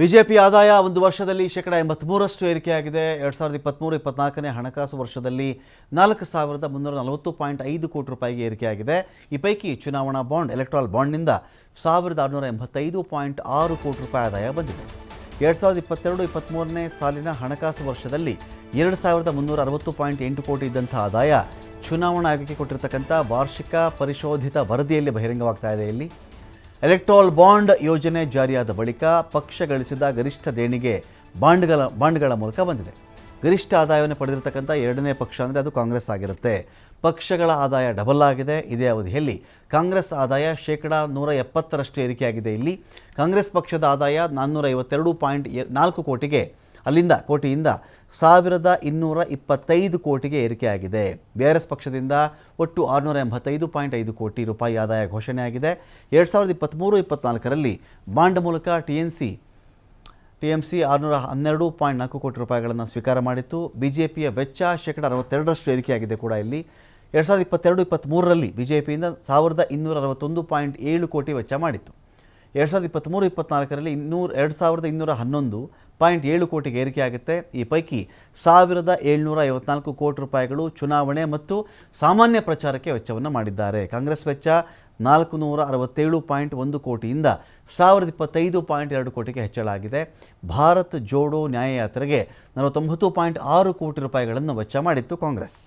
BJP ಆದಾಯ ಒಂದು ವರ್ಷದಲ್ಲಿ ಶೇಕಡ ಎಂಬತ್ತ್ಮೂರಷ್ಟು ಏರಿಕೆಯಾಗಿದೆ. ಎರಡು ಸಾವಿರದ ಇಪ್ಪತ್ತ್ಮೂರು ಇಪ್ಪತ್ನಾಲ್ಕನೇ ಹಣಕಾಸು ವರ್ಷದಲ್ಲಿ ನಾಲ್ಕು ಸಾವಿರದ ಮುನ್ನೂರ ನಲವತ್ತು ಪಾಯಿಂಟ್ ಐದು ಕೋಟಿ ರೂಪಾಯಿಗೆ ಏರಿಕೆಯಾಗಿದೆ. ಈ ಪೈಕಿ ಚುನಾವಣಾ ಬಾಂಡ್, ಎಲೆಕ್ಟ್ರಾಲ್ ಬಾಂಡ್ನಿಂದ ಸಾವಿರದ ಆರುನೂರ ಎಂಬತ್ತೈದು ಪಾಯಿಂಟ್ ಆರು ಕೋಟಿ ರೂಪಾಯಿ ಆದಾಯ ಬಂದಿದೆ. ಎರಡು ಸಾವಿರದ ಇಪ್ಪತ್ತೆರಡು ಇಪ್ಪತ್ತ್ಮೂರನೇ ಸಾಲಿನ ಹಣಕಾಸು ವರ್ಷದಲ್ಲಿ ಎರಡು ಸಾವಿರದ ಮುನ್ನೂರ ಅರವತ್ತು ಪಾಯಿಂಟ್ ಎಂಟು ಕೋಟಿ ಇದ್ದಂಥ ಆದಾಯ ಚುನಾವಣಾ ಆಯೋಗಕ್ಕೆ ಕೊಟ್ಟಿರತಕ್ಕಂಥ ವಾರ್ಷಿಕ ಪರಿಶೋಧಿತ ವರದಿಯಲ್ಲಿ ಬಹಿರಂಗವಾಗ್ತಾ ಇದೆ ಇಲ್ಲಿ. ಎಲೆಕ್ಟ್ರಾಲ್ ಬಾಂಡ್ ಯೋಜನೆ ಜಾರಿಯಾದ ಬಳಿಕ ಪಕ್ಷ ಗಳಿಸಿದ ಗರಿಷ್ಠ ದೇಣಿಗೆ ಬಾಂಡ್ಗಳ ಬಾಂಡ್ಗಳ ಮೂಲಕ ಬಂದಿದೆ. ಗರಿಷ್ಠ ಆದಾಯವನ್ನು ಪಡೆದಿರತಕ್ಕಂಥ ಎರಡನೇ ಪಕ್ಷ ಅಂದರೆ ಅದು ಕಾಂಗ್ರೆಸ್ ಆಗಿರುತ್ತೆ. ಪಕ್ಷಗಳ ಆದಾಯ ಡಬಲ್ ಆಗಿದೆ. ಇದೇ ಅವಧಿಯಲ್ಲಿ ಕಾಂಗ್ರೆಸ್ ಆದಾಯ ಶೇಕಡ ನೂರ ಎಪ್ಪತ್ತರಷ್ಟು ಏರಿಕೆಯಾಗಿದೆ. ಇಲ್ಲಿ ಕಾಂಗ್ರೆಸ್ ಪಕ್ಷದ ಆದಾಯ ನಾನ್ನೂರ ಐವತ್ತೆರಡು ಪಾಯಿಂಟ್ ನಾಲ್ಕು ಕೋಟಿಗೆ ಅಲ್ಲಿಂದ ಕೋಟಿಯಿಂದ ಸಾವಿರದ ಇನ್ನೂರ ಇಪ್ಪತ್ತೈದು ಕೋಟಿಗೆ ಏರಿಕೆಯಾಗಿದೆ. ಬಿ ಆರ್ ಎಸ್ ಪಕ್ಷದಿಂದ ಒಟ್ಟು ಆರುನೂರ ಎಂಬತ್ತೈದು ಪಾಯಿಂಟ್ ಐದು ಕೋಟಿ ರೂಪಾಯಿ ಆದಾಯ ಘೋಷಣೆಯಾಗಿದೆ. ಎರಡು ಸಾವಿರದ ಇಪ್ಪತ್ತ್ಮೂರು ಇಪ್ಪತ್ತ್ನಾಲ್ಕರಲ್ಲಿ ಬಾಂಡ್ ಮೂಲಕ T N C T M C ಆರುನೂರ ಹನ್ನೆರಡು ಪಾಯಿಂಟ್ ನಾಲ್ಕು ಕೋಟಿ ರೂಪಾಯಿಗಳನ್ನು ಸ್ವೀಕಾರ ಮಾಡಿತ್ತು. ಬಿ ಜೆ ಪಿಯ ವೆಚ್ಚ ಶೇಕಡ ಅರವತ್ತೆರಡರಷ್ಟು ಏರಿಕೆಯಾಗಿದೆ ಕೂಡ ಇಲ್ಲಿ. ಎರಡು ಸಾವಿರದ ಇಪ್ಪತ್ತೆರಡು ಇಪ್ಪತ್ತ್ಮೂರರಲ್ಲಿ ಬಿ ಜೆ ಪಿಯಿಂದ ಸಾವಿರದ ಇನ್ನೂರ ಅರವತ್ತೊಂದು ಪಾಯಿಂಟ್ ಏಳು ಕೋಟಿ ವೆಚ್ಚ ಮಾಡಿತ್ತು. ಎರಡು ಸಾವಿರದ ಇಪ್ಪತ್ತ್ಮೂರು ಇಪ್ಪತ್ತ್ನಾಲ್ಕರಲ್ಲಿ ಇನ್ನೂರು, ಎರಡು ಸಾವಿರದ ಇನ್ನೂರ ಹನ್ನೊಂದು ಪಾಯಿಂಟ್ ಏಳು ಕೋಟಿಗೆ ಏರಿಕೆಯಾಗುತ್ತೆ ಈ ಪೈಕಿ ಸಾವಿರದ ಏಳ್ನೂರ ಐವತ್ನಾಲ್ಕು ಕೋಟಿ ರೂಪಾಯಿಗಳು ಚುನಾವಣೆ ಮತ್ತು ಸಾಮಾನ್ಯ ಪ್ರಚಾರಕ್ಕೆ ವೆಚ್ಚವನ್ನು ಮಾಡಿದ್ದಾರೆ. ಕಾಂಗ್ರೆಸ್ ವೆಚ್ಚ ನಾಲ್ಕು ನೂರ ಅರವತ್ತೇಳು ಪಾಯಿಂಟ್ ಒಂದು ಕೋಟಿಯಿಂದ ಸಾವಿರದ ಇಪ್ಪತ್ತೈದು ಪಾಯಿಂಟ್ ಎರಡು ಕೋಟಿಗೆ ಹೆಚ್ಚಳ ಆಗಿದೆ. ಭಾರತ್ ಜೋಡೋ ನ್ಯಾಯಯಾತ್ರೆಗೆ ನಲವತ್ತೊಂಬತ್ತು ಪಾಯಿಂಟ್ ಆರು ಕೋಟಿ ರೂಪಾಯಿಗಳನ್ನು ವೆಚ್ಚ ಮಾಡಿತ್ತು ಕಾಂಗ್ರೆಸ್.